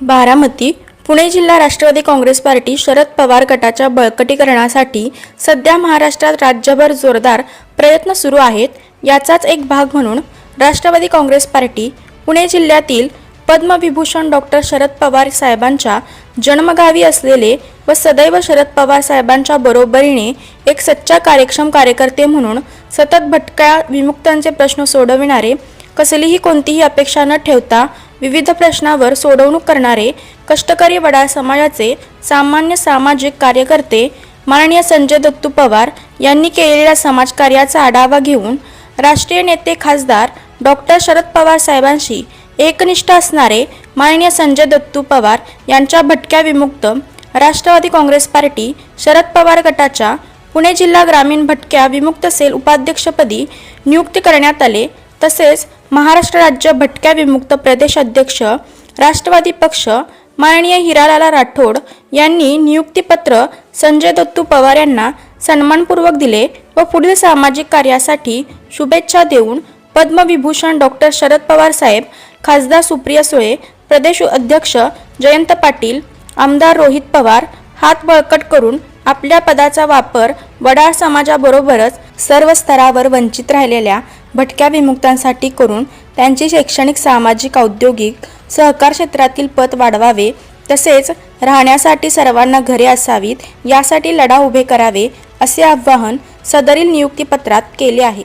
बारामती पुणे जिल्हा राष्ट्रवादी काँग्रेस पार्टी शरद पवार गटाच्या बळकटीकरणासाठी सध्या महाराष्ट्रात राज्यभर जोरदार प्रयत्न सुरू आहेत. याचाच एक भाग म्हणून राष्ट्रवादी काँग्रेस पार्टी पुणे जिल्ह्यातील पद्मविभूषण डॉक्टर शरद पवार साहेबांच्या जन्मगावी असलेले व सदैव शरद पवार साहेबांच्या बरोबरीने एक सच्चा कार्यक्षम कार्यकर्ते म्हणून सतत भटक्या विमुक्तांचे प्रश्न सोडविणारे कसलीही कोणतीही अपेक्षा न ठेवता विविध प्रश्नावर सोडवणूक करणारे कष्टकरी वडाळ समाजाचे सामान्य सामाजिक कार्यकर्ते माननीय संजय दत्तू पवार यांनी केलेल्या समाजकार्याचा आढावा घेऊन राष्ट्रीय नेते खासदार डॉक्टर शरद पवार साहेबांशी एकनिष्ठ असणारे माननीय संजय दत्तू पवार यांच्या भटक्या विमुक्त राष्ट्रवादी काँग्रेस पार्टी शरद पवार गटाच्या पुणे जिल्हा ग्रामीण भटक्या विमुक्त सेल उपाध्यक्षपदी नियुक्ती करण्यात आले. तसेच महाराष्ट्र राज्य भटक्या विमुक्त प्रदेश अध्यक्ष राष्ट्रवादी पक्ष माननीय हिरालाला राठोड यांनी नियुक्तीपत्र संजय दत्तू पवार यांना सन्मानपूर्वक दिले व पुढील सामाजिक कार्यासाठी शुभेच्छा देऊन पद्मविभूषण डॉक्टर शरद पवार साहेब खासदार सुप्रिया सुळे प्रदेश अध्यक्ष जयंत पाटील आमदार रोहित पवार हात बळकट करून आपल्या पदाचा वापर वडार समाजाबरोबरच सर्व स्तरावर वंचित राहिलेल्या भटक्या विमुक्तांसाठी करून त्यांची शैक्षणिक सामाजिक औद्योगिक सहकार क्षेत्रातील पत वाढवावे तसेच राहण्यासाठी सर्वांना घरे असावीत यासाठी लढा उभे करावे असे आवाहन सदरील नियुक्तीपत्रात केले आहे.